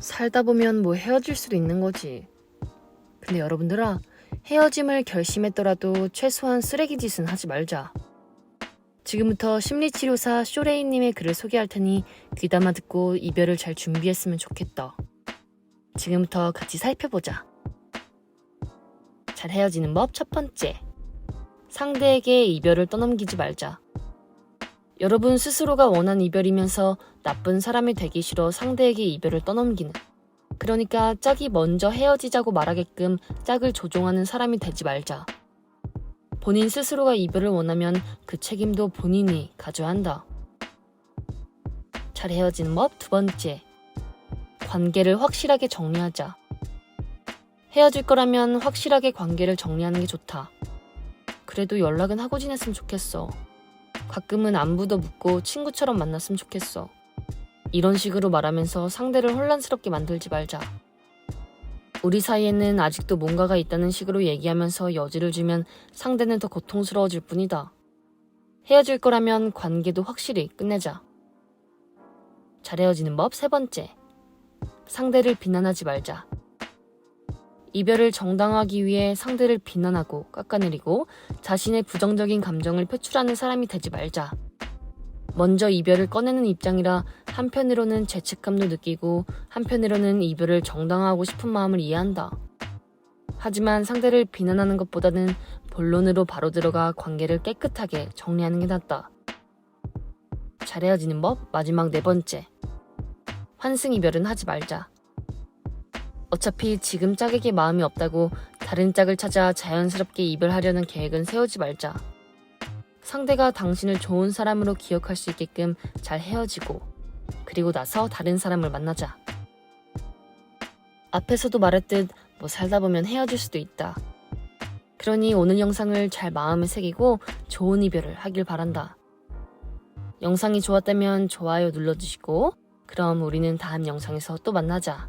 살다 보면 뭐 헤어질 수도 있는 거지. 근데 여러분들아, 헤어짐을 결심했더라도 최소한 쓰레기 짓은 하지 말자. 지금부터 심리치료사 쇼레이님의 글을 소개할 테니 귀담아 듣고 이별을 잘 준비했으면 좋겠다. 지금부터 같이 살펴보자. 잘 헤어지는 법 첫 번째. 상대에게 이별을 떠넘기지 말자. 여러분 스스로가 원한 이별이면서 나쁜 사람이 되기 싫어 상대에게 이별을 떠넘기는. 그러니까 짝이 먼저 헤어지자고 말하게끔 짝을 조종하는 사람이 되지 말자. 본인 스스로가 이별을 원하면 그 책임도 본인이 가져야 한다. 잘 헤어지는 법 두 번째. 관계를 확실하게 정리하자. 헤어질 거라면 확실하게 관계를 정리하는 게 좋다. 그래도 연락은 하고 지냈으면 좋겠어. 가끔은 안부도 묻고 친구처럼 만났으면 좋겠어. 이런 식으로 말하면서 상대를 혼란스럽게 만들지 말자. 우리 사이에는 아직도 뭔가가 있다는 식으로 얘기하면서 여지를 주면 상대는 더 고통스러워질 뿐이다. 헤어질 거라면 관계도 확실히 끝내자. 잘 헤어지는 법 세 번째. 상대를 비난하지 말자. 이별을 정당화하기 위해 상대를 비난하고 깎아내리고 자신의 부정적인 감정을 표출하는 사람이 되지 말자. 먼저 이별을 꺼내는 입장이라 한편으로는 죄책감도 느끼고 한편으로는 이별을 정당화하고 싶은 마음을 이해한다. 하지만 상대를 비난하는 것보다는 본론으로 바로 들어가 관계를 깨끗하게 정리하는 게 낫다. 잘 헤어지는 법 마지막 네 번째. 환승 이별은 하지 말자. 어차피 지금 짝에게 마음이 없다고 다른 짝을 찾아 자연스럽게 이별하려는 계획은 세우지 말자. 상대가 당신을 좋은 사람으로 기억할 수 있게끔 잘 헤어지고, 그리고 나서 다른 사람을 만나자. 앞에서도 말했듯 뭐 살다 보면 헤어질 수도 있다. 그러니 오늘 영상을 잘 마음에 새기고 좋은 이별을 하길 바란다. 영상이 좋았다면 좋아요 눌러주시고, 그럼 우리는 다음 영상에서 또 만나자.